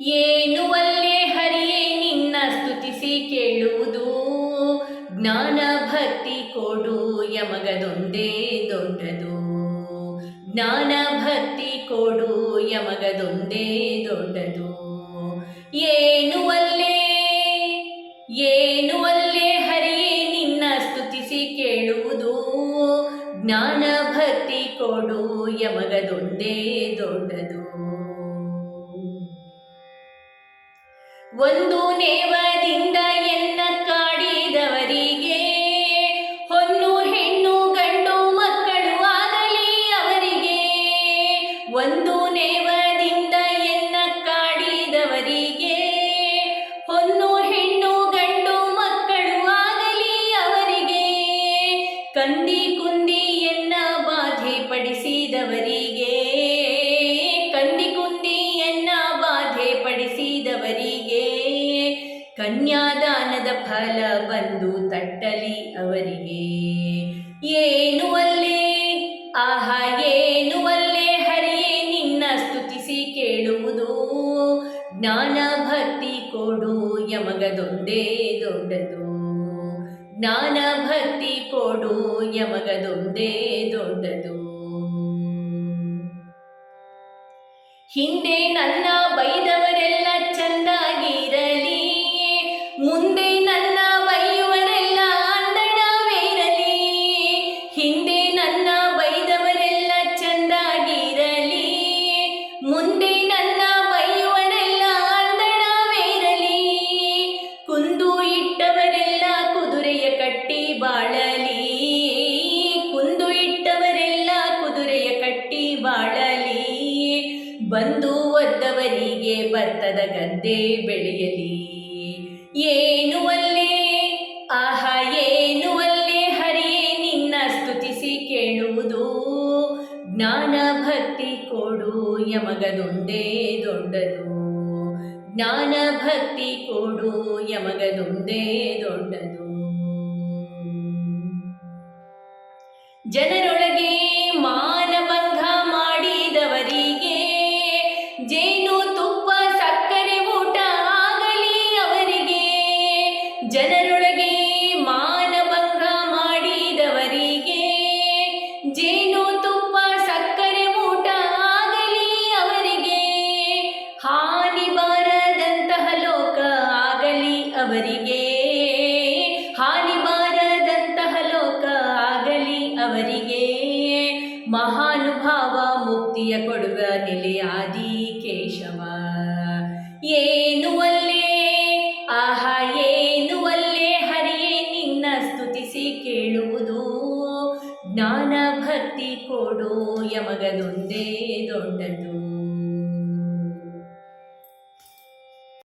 ಏನು ಒಲ್ಲೆ ಹರಿಯೇ ನಿನ್ನ ಸ್ತುತಿಸಿ ಕೇಳುವುದು? ಜ್ಞಾನ ಭಕ್ತಿ ಕೊಡು ಯಮಗದೊಂದೇ ದೊಡ್ಡದು. ಜ್ಞಾನ ಭಕ್ತಿ ಕೊಡು ಯಮಗದೊಂದೇ ದೊಡ್ಡದು. ಏನು ಏನುವಲ್ಲೇ ಏನು ಒಲ್ಲೆ ಹರಿಯೇ ನಿನ್ನ ಸ್ತುತಿಸಿ ಕೇಳುವುದು? ಜ್ಞಾನ ಭಕ್ತಿ ಕೊಡು ಯಮಗದೊಂದೇ ದೊಡ್ಡದು. ಒಂದು ನೇವದಿಂದ ಎನ್ನ ಕಾಡಿದವರಿಗೆ ಹೊನ್ನು ಹೆಣ್ಣು ಗಂಡು ಮಕ್ಕಳು ಆಗಲಿ ಅವರಿಗೆ. ಒಂದು ನೇವದಿಂದ ಕನ್ಯಾದಾನದ ಫಲ ಬಂದು ತಟ್ಟಲಿ ಅವರಿಗೆ. ಏನು ಅಲ್ಲೇ ಆಹಾ, ಏನು ಅಲ್ಲೇ ಹರಿಯೇ, ನಿನ್ನ ಸ್ತುತಿಸಿ ಕೇಳುವುದು. ಜ್ಞಾನ ಭಕ್ತಿ ಕೊಡು, ಯಮಗದೊಂದೇ ದೊಡ್ಡದು. ಜ್ಞಾನ ಭಕ್ತಿ ಕೊಡು, ಯಮಗದೊಂದೇ ದೊಡ್ಡದು. ಹಿಂದೆ ನನ್ನ ಬೈದವರೆಲ್ಲ ಚಂದಾಗಿರಲಿ ಬಾಳಲಿ. ಬಂದು ಒದ್ದವರಿಗೆ ಭತ್ತದ ಗದ್ದೆ ಬೆಳೆಯಲಿ. ಏನು ಅಲ್ಲೇ ಆಹ, ಏನು ಅಲ್ಲೇ ಹರಿಯೇ, ನಿನ್ನ ಸ್ತುತಿಸಿ ಕೇಳುವುದು. ಜ್ಞಾನ ಭಕ್ತಿ ಕೊಡು ಯಮಗದೊಂದೇ ದೊಡ್ಡದು. ಜ್ಞಾನ ಭಕ್ತಿ ಕೊಡು ಯಮಗದೊಂದೇ ದೊಡ್ಡದು. ಜನರೊಳಗೆ ಜನರೊಳಗೆ ಮಾನಭಂಗ ಮಾಡಿದವರಿಗೆ ಜೇನು ತುಪ್ಪ, ಸಕ್ಕರೆ ಊಟ ಆಗಲಿ ಅವರಿಗೆ. ಹಾನಿ ಬಾರದಂತಹ ಲೋಕ ಆಗಲಿ ಅವರಿಗೆ. ಹಾನಿ ಬಾರದಂತಹ ಲೋಕ ಆಗಲಿ ಅವರಿಗೆ. ಮಹಾನುಭಾವ ಮುಕ್ತಿಯ ಕೊಡುವ ನೆಲೆಯಾದಿ ಜ್ಞಾನ ಭಕ್ತಿ ಕೊಡು ಯಮಗದೊಂದೇ ದೊಡ್ಡದು.